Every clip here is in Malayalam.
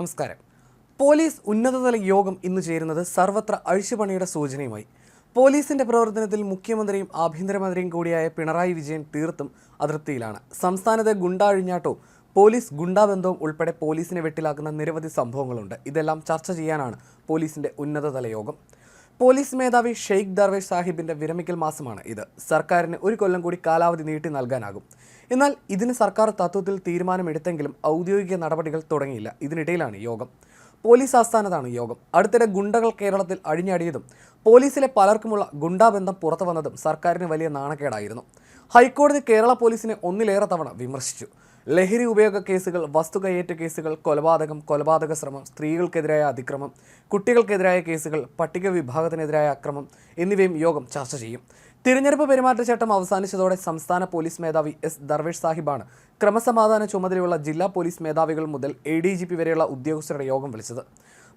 നമസ്കാരം. പോലീസ് ഉന്നതതല യോഗം ഇന്ന് ചേരുന്നത് സർവത്ര അഴിച്ചുപണിയുടെ സൂചനയുമായി. പോലീസിന്റെ പ്രവർത്തനത്തിൽ മുഖ്യമന്ത്രിയും ആഭ്യന്തരമന്ത്രിയും കൂടിയായ പിണറായി വിജയൻ തീർത്തും അതൃപ്തിയിലാണ്. സംസ്ഥാനത്തെ ഗുണ്ടാഴിഞ്ഞാട്ടവും പോലീസ് ഗുണ്ടാബന്ധവും ഉൾപ്പെടെ പോലീസിനെ വെട്ടിലാക്കുന്ന നിരവധി സംഭവങ്ങളുണ്ട്. ഇതെല്ലാം ചർച്ച ചെയ്യാനാണ് പോലീസിന്റെ ഉന്നതതല യോഗം. പോലീസ് മേധാവി ഷെയ്ഖ് ദർവേഷ് സാഹിബിന്റെ വിരമിക്കൽ മാസമാണ് ഇത്. സർക്കാരിന് ഒരു കൊല്ലം കൂടി കാലാവധി നീട്ടി നൽകാനാകും. എന്നാൽ ഇതിന് സർക്കാർ തത്വത്തിൽ തീരുമാനമെടുത്തെങ്കിലും ഔദ്യോഗിക നടപടികൾ തുടങ്ങിയില്ല. ഇതിനിടയിലാണ് യോഗം. പോലീസ് ആസ്ഥാനത്താണ് യോഗം. അടുത്തിടെ ഗുണ്ടകൾ കേരളത്തിൽ അഴിഞ്ഞാടിയതും പോലീസിലെ പലർക്കുമുള്ള ഗുണ്ടാബന്ധം പുറത്തു വന്നതും സർക്കാരിന് വലിയ നാണക്കേടായിരുന്നു. ഹൈക്കോടതി കേരള പോലീസിനെ ഒന്നിലേറെ തവണ വിമർശിച്ചു. ലഹരി ഉപയോഗ കേസുകൾ വസ്തു കയ്യേറ്റ കേസുകൾ കൊലപാതകം കൊലപാതക ശ്രമം സ്ത്രീകൾക്കെതിരായ അതിക്രമം കുട്ടികൾക്കെതിരായ കേസുകൾ പട്ടിക വിഭാഗത്തിനെതിരായ അക്രമം എന്നിവയും യോഗം ചർച്ച ചെയ്യും. തിരഞ്ഞെടുപ്പ് പെരുമാറ്റച്ചട്ടം അവസാനിച്ചതോടെ സംസ്ഥാന പോലീസ് മേധാവി എസ്. ദർവേഷ് സാഹിബാണ് ക്രമസമാധാന ചുമതലയുള്ള ജില്ലാ പോലീസ് മേധാവികൾ മുതൽ എ വരെയുള്ള ഉദ്യോഗസ്ഥരുടെ യോഗം വിളിച്ചത്.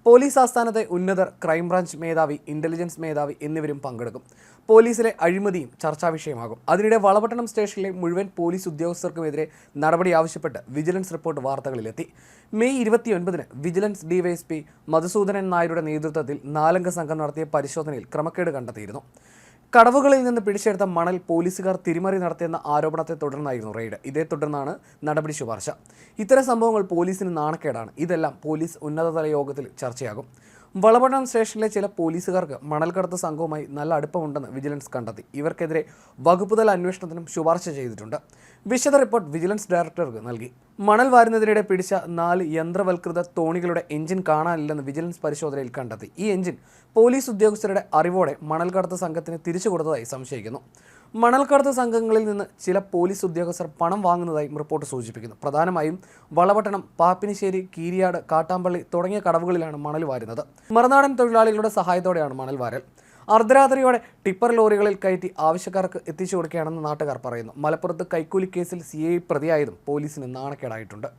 പോലീസ് ആസ്ഥാനത്തെ ഉന്നതർ ക്രൈംബ്രാഞ്ച് മേധാവി ഇന്റലിജൻസ് മേധാവി എന്നിവരും പങ്കെടുക്കും. പോലീസിലെ അഴിമതിയും ചർച്ചാ വിഷയമാകും. അതിനിടെ വളപട്ടണം സ്റ്റേഷനിലെ മുഴുവൻ പോലീസ് ഉദ്യോഗസ്ഥർക്കുമെതിരെ നടപടി ആവശ്യപ്പെട്ട് വിജിലൻസ് റിപ്പോർട്ട് വാർത്തകളിലെത്തി. മെയ് ഇരുപത്തിയൊൻപതിന് വിജിലൻസ് ഡിവൈഎസ്പി മധുസൂദനൻ നായരുടെ നേതൃത്വത്തിൽ നാലംഗ സംഘം നടത്തിയ പരിശോധനയിൽ ക്രമക്കേട് കണ്ടെത്തിയിരുന്നു. കടവുകളിൽ നിന്ന് പിടിച്ചെടുത്ത മണൽ പോലീസുകാർ തിരിമറി നടത്തിയെന്ന ആരോപണത്തെ തുടർന്നായിരുന്നു റെയ്ഡ്. ഇതേ തുടർന്നാണ് നടപടി ശുപാർശ. ഇത്തരം സംഭവങ്ങൾ പോലീസിന് നാണക്കേടാണ്. ഇതെല്ലാം പോലീസ് ഉന്നതതല യോഗത്തിൽ ചർച്ചയാകും. വളപട്ടണം സ്റ്റേഷനിലെ ചില പോലീസുകാർക്ക് മണൽക്കടത്ത് സംഘവുമായി നല്ല അടുപ്പമുണ്ടെന്ന് വിജിലൻസ് കണ്ടെത്തി. ഇവർക്കെതിരെ വകുപ്പുതല അന്വേഷണത്തിനും ശുപാർശ ചെയ്തിട്ടുണ്ട്. വിശദ റിപ്പോർട്ട് വിജിലൻസ് ഡയറക്ടർക്ക് നൽകി. മണൽ വാരുന്നതിനിടെ പിടിച്ച നാല് യന്ത്രവൽകൃത തോണികളുടെ എഞ്ചിൻ കാണാനില്ലെന്ന് വിജിലൻസ് പരിശോധനയിൽ കണ്ടെത്തി. ഈ എഞ്ചിൻ പോലീസ് ഉദ്യോഗസ്ഥരുടെ അറിവോടെ മണൽക്കടത്ത് സംഘത്തിന് തിരിച്ചു കൊടുത്തതായി സംശയിക്കുന്നു. മണൽക്കടത്ത് സംഘങ്ങളിൽ നിന്ന് ചില പോലീസ് ഉദ്യോഗസ്ഥർ പണം വാങ്ങുന്നതായും റിപ്പോർട്ട് സൂചിപ്പിക്കുന്നു. പ്രധാനമായും വളപട്ടണം പാപ്പിനിശ്ശേരി കീരിയാട് കാട്ടാമ്പള്ളി തുടങ്ങിയ കടവുകളിലാണ് മണൽ വാരുന്നത്. മറുനാടൻ തൊഴിലാളികളുടെ സഹായത്തോടെയാണ് മണൽ വാരൽ. അർദ്ധരാത്രിയോടെ ടിപ്പർ ലോറികളിൽ കയറ്റി ആവശ്യക്കാർക്ക് എത്തിച്ചു കൊടുക്കുകയാണെന്ന് നാട്ടുകാർ പറയുന്നു. മലപ്പുറത്ത് കൈക്കൂലി കേസിൽ സി ഐ പ്രതിയായതും പോലീസിന് നാണക്കേടായിട്ടുണ്ട്.